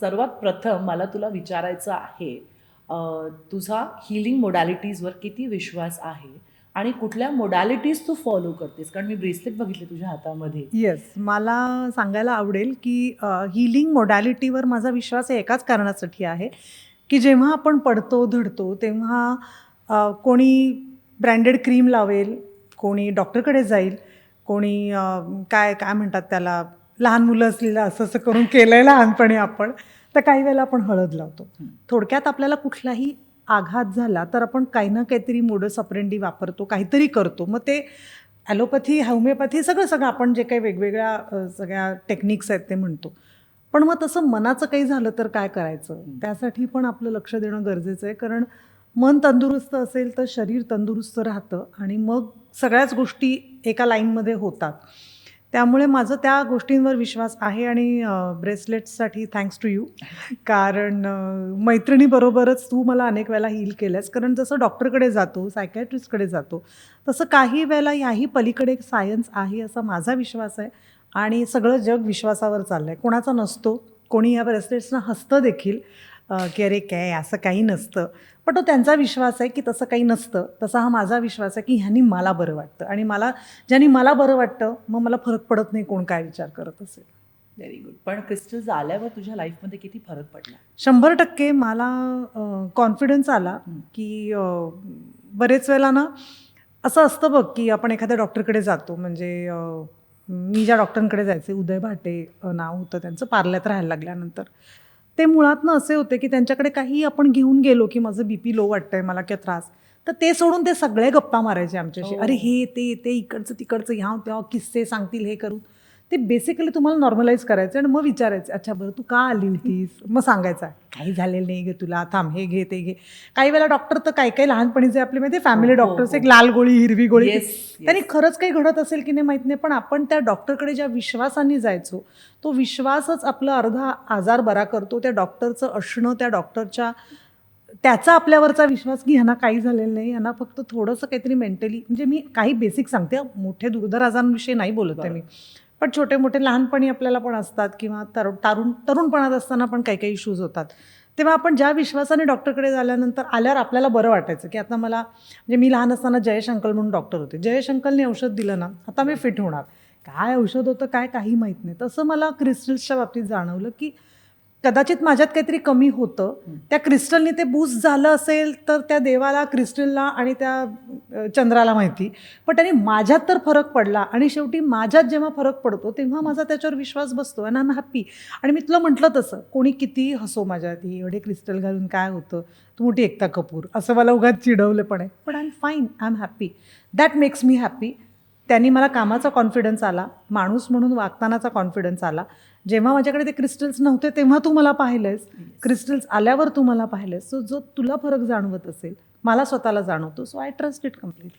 सर्वात प्रथम मला तुला विचारायचं आहे तुझा हिलिंग मोडॅलिटीजवर किती विश्वास आहे आणि कुठल्या मोडॅलिटीज तू फॉलो करतेस? कारण मी ब्रेसलेट बघितले तुझ्या हातामध्ये. येस मला सांगायला आवडेल की हिलिंग मोडॅलिटीवर माझा विश्वास हे एकाच कारणासाठी आहे की जेव्हा आपण पडतो धडतो तेव्हा कोणी ब्रँडेड क्रीम लावेल कोणी डॉक्टरकडे जाईल कोणी काय काय म्हणतात त्याला लहान मुलं असलेलं असं असं करून केलं आहे लहानपणी आपण तर काही वेळेला आपण हळद लावतो. थोडक्यात आपल्याला कुठलाही आघात झाला तर आपण काही ना काहीतरी मोडस अप्रेंडी वापरतो काहीतरी करतो. मग ते ॲलोपॅथी होमिओपॅथी सगळं सगळं आपण जे काही वेगवेगळ्या सगळ्या टेक्निक्स आहेत ते म्हणतो. पण मग तसं मनाचं काही झालं तर काय करायचं. त्यासाठी पण आपलं लक्ष देणं गरजेचं आहे. कारण मन तंदुरुस्त असेल तर शरीर तंदुरुस्त राहतं आणि मग सगळ्याच गोष्टी एका लाईनमध्ये होतात. त्यामुळे माझं त्या गोष्टींवर विश्वास आहे आणि ब्रेसलेट्ससाठी थँक्स टू यू. कारण मैत्रिणीबरोबरच तू मला अनेक वेळेला हील केलंस. कारण जसं डॉक्टरकडे जातो सायकॅट्रिस्टकडे जातो तसं काही वेळेला याही पलीकडे एक सायन्स आहे असा माझा विश्वास आहे. आणि सगळं जग विश्वासावर चाललं आहे कोणाचा नसतो कोणी या ब्रेसलेट्सना हसतं देखील. की अरे काय असं काही नसतं. पण तो त्यांचा विश्वास आहे की तसं काही नसतं. तसा हा माझा विश्वास आहे की ह्यांनी मला बरं वाटतं. आणि मला ज्यांनी मला बरं वाटतं मग मला फरक पडत नाही कोण काय विचार करत असेल. व्हेरी गुड पण क्रिस्टल्स आल्यावर तुझ्या लाईफमध्ये किती फरक पडला शंभर टक्के मला कॉन्फिडन्स आला. की बरेच वेळेला ना असं असतं बघ की आपण एखाद्या डॉक्टरकडे जातो. म्हणजे मी ज्या डॉक्टरांकडे जायचे उदय भाटे नाव होतं त्यांचं पार्ल्यात राहायला लागल्यानंतर. ते मुळात ना असे होते की त्यांच्याकडे काही आपण घेऊन गेलो की माझं बी पी लो वाटतंय मला किंवा त्रास. तर ते सोडून ते सगळे गप्पा मारायचे आमच्याशी. हो. अरे हे ते ते इकडचं तिकडचं ह्या तेव्हा किस्से सांगतील हे करून. ते बेसिकली तुम्हाला नॉर्मलाईज करायचं आणि मग विचारायचं अच्छा बरं तू का आली होतीस मग सांगायचं काही झालेलं नाही गे तुला थांब हे घे ते घे काही वेळेला डॉक्टर तर काही काही लहानपणीचे आपले माहिती फॅमिली डॉक्टर्स एक. लाल गोळी हिरवी गोळी त्यांनी. खरंच काही घडत असेल की नाही माहीत नाही पण आपण त्या डॉक्टरकडे ज्या विश्वासाने जायचो तो विश्वासच आपला अर्धा आजार बरा करतो त्या डॉक्टरचं असणं त्या डॉक्टरच्या त्याचा आपल्यावरचा विश्वास की ह्यांना काही झालेलं नाही यांना फक्त थोडंसं काहीतरी मेंटली म्हणजे मी काही बेसिक सांगते हं, मोठे दुर्धर आजारांविषयी नाही बोलत आहे मी पण छोटे मोठे लहानपणी आपल्याला पण असतात किंवा तरुण तारुण तरुणपणात असताना पण काही काही इश्यूज होतात. तेव्हा आपण ज्या विश्वासाने डॉक्टरकडे झाल्यानंतर आल्यावर आपल्याला बरं वाटायचं की आता मला म्हणजे मी लहान असताना जयेश अंकल म्हणून डॉक्टर होते. जयेश अंकलने औषध दिलं ना आता मी फिट होणार. काय औषध होतं काय काही माहीत नाही. तसं मला क्रिस्टल्सच्या बाबतीत जाणवलं की कदाचित माझ्यात काहीतरी कमी होतं. त्या क्रिस्टलने ते बूस्ट झालं असेल तर त्या देवाला क्रिस्टलला आणि त्या चंद्राला माहिती. पण त्यांनी माझ्यात तर फरक पडला आणि शेवटी माझ्यात जेव्हा फरक पडतो तेव्हा माझा त्याच्यावर विश्वास बसतो आणि आय एम हॅप्पी आणि मी तुला म्हटलं तसं कोणी किती हसो माझ्यात ही एवढे क्रिस्टल घालून काय होतं? तू मोठी एकता कपूर. असं मला उगाच चिडवलं पण आहे. पण I am fine I am happy that makes me happy त्यांनी मला कामाचा कॉन्फिडन्स आला माणूस म्हणून वागतानाचा कॉन्फिडन्स आला. जेव्हा माझ्याकडे ते क्रिस्टल्स नव्हते तेव्हा तू मला पाहिलंयस क्रिस्टल्स आल्यावर तू मला पाहिलंयस सो जो तुला फरक जाणवत असेल मला स्वतःला जाणवतो. So I trust it completely